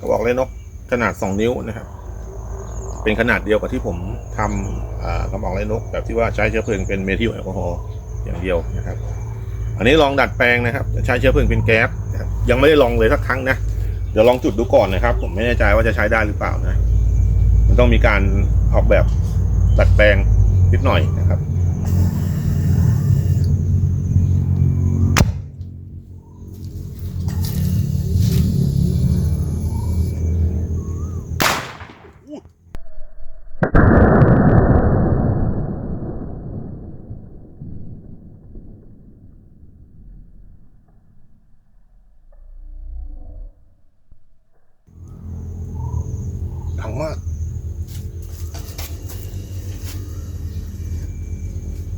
กระบอกเล่นนกขนาด 2 นิ้วนะครับ เป็นขนาดเดียวกับที่ผมทำอ่ากระบอกเล่นนก แบบที่ว่าใช้เชื้อเพลิงเป็นเมทิลแอลกอฮอล์อย่างเดียวนะครับ อันนี้ลองดัดแปลงนะครับใช้เชื้อเพลิงเป็นแก๊สยังไม่ได้ลองเลยสักครั้งนะเดี๋ยวลองจุดดูก่อนนะครับ ผมไม่แน่ใจว่าจะใช้ได้หรือเปล่านะ มันต้องมีการออกแบบดัดแปลงนิดหน่อยนะครับ มาก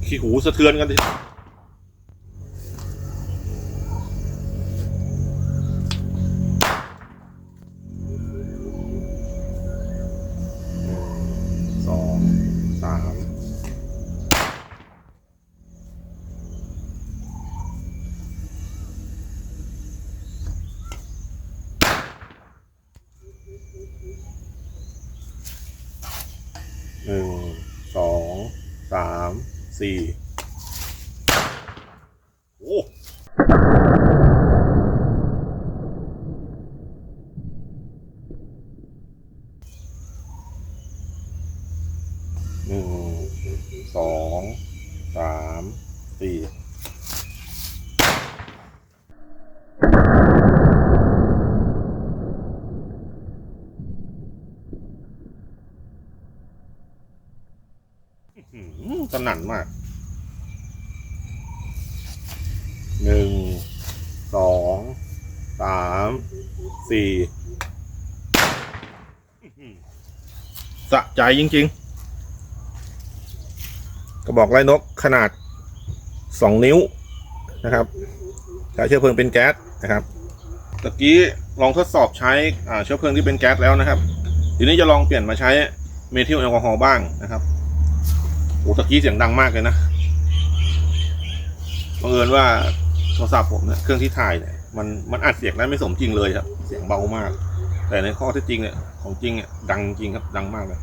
ขี้หูสะเทือนกันดิ หนึ่งสองสามสี่โอ้หนึ่งสองสามสี่อื้อหือ สนั่นมาก หนึ่ง สอง สาม สี่สะใจจริงๆ กระบอกไล่นกขนาดสองนิ้วนะครับ ใช้เชื้อเพลิงเป็นแก๊สนะครับตะกี้ลองทดสอบใช้เชื้อเพลิงที่เป็นแก๊สแล้วนะครับ ทีนี้จะลองเปลี่ยนมาใช้เมทิลแอลกอฮอล์บ้างนะครับ โอ้ตะกี้เสียงดังมากเลยนะบังเอิญว่าโทรศัพท์ผมเนี่ยเครื่องที่ถ่ายเนี่ยมันมันอัดเสียงได้ไม่สมจริงเลยครับ เสียงเบามาก แต่ในข้อที่จริงเนี่ยของจริงเนี่ยดังจริงครับดังมากเลย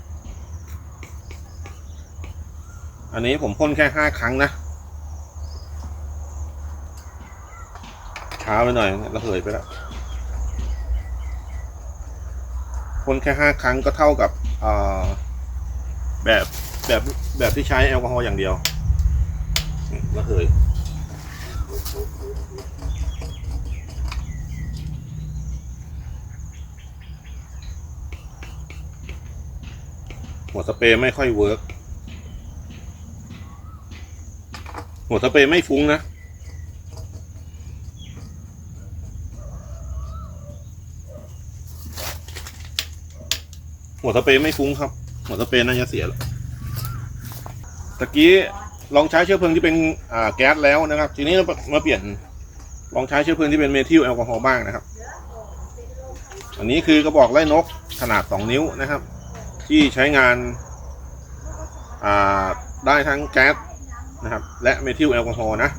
อันนี้ผมพ่นแค่ห้าครั้งนะช้าไปหน่อยเระเหยไปแล้วพ่นแค่ห้าครั้งก็เท่ากับอ่าแบบ แบบแบบที่ใช้แอลกอฮอล์อย่างเดียวระเหยหัวสเปรย์ไม่ค่อยเวิร์กหัวสเปรย์ไม่ฟุ้งนะหัวสเปรย์ไม่ฟุ้งครับ หัวสเปรย์น่าจะเสียแล้ว ตะกี้ลองใช้เชื้อเพลิงที่เป็นอ่าแก๊สแล้วนะครับ ทีนี้เรามาเปลี่ยนลองใช้เชื้อเพลิงที่เป็นเมทิลแอลกอฮอล์บ้างนะครับ อันนี้คือกระบอกไล่นกขนาด 2 นิ้วนะครับ ที่ใช้งานอ่าได้ทั้งแก๊สนะครับ และเมทิลแอลกอฮอล์นะ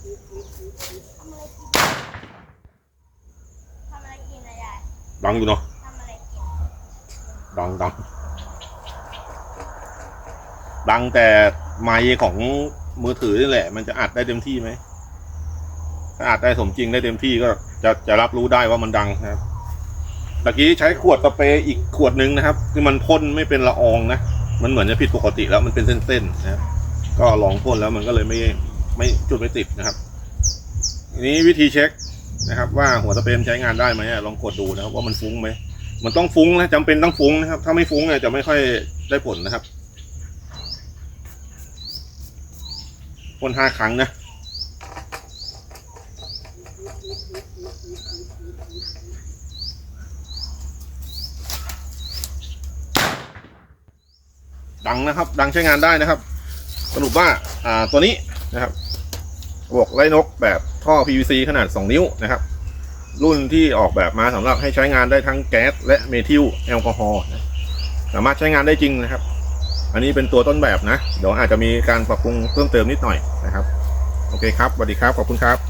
ทำอะไรกินอะยายดังอยู่เนาะทำอะไรกินดังดังดังแต่ไมค์ของมือถือนี่แหละ มันจะอัดได้เต็มที่ไหมถ้าอัดได้สมจริงได้เต็มที่ก็จะจะรับรู้ได้ว่ามันดังนะครับตะกี้ใช้ขวดสเปรย์อีกขวดหนึ่งนะครับ คือมันพ่นไม่เป็นละอองนะ มันเหมือนจะผิดปกติแล้วมันเป็นเส้นๆนะครับก็ลองพ่นแล้วมันก็เลยไม่ ไม่จุดไม่ติดนะครับทีนี้วิธีเช็คนะครับ ว่าหัวสเปรมใช้งานได้ไหมลองกดดูนะครับ ว่ามันฟุ้งไหมมันต้องฟุ้งนะจำเป็นต้องฟุ้งนะครับ ถ้าไม่ฟุ้งเนี่ยจะไม่ค่อยได้ผลนะครับพ่นห้าครั้งนะดังนะครับ ดังใช้งานได้นะครับ สรุปว่า อ่าตัวนี้นะครับ ระบบไล่นกแบบท่อ PVC ขนาด 2 นิ้วนะครับ รุ่นที่ออกแบบมาสำหรับให้ใช้งานได้ทั้งแก๊สและเมทิลแอลกอฮอล์สามารถใช้งานได้จริงนะครับ อันนี้เป็นตัวต้นแบบนะ เดี๋ยวอาจจะมีการปรับปรุงเพิ่มเติมนิดหน่อยนะครับ โอเคครับสวัสดีครับ ขอบคุณครับ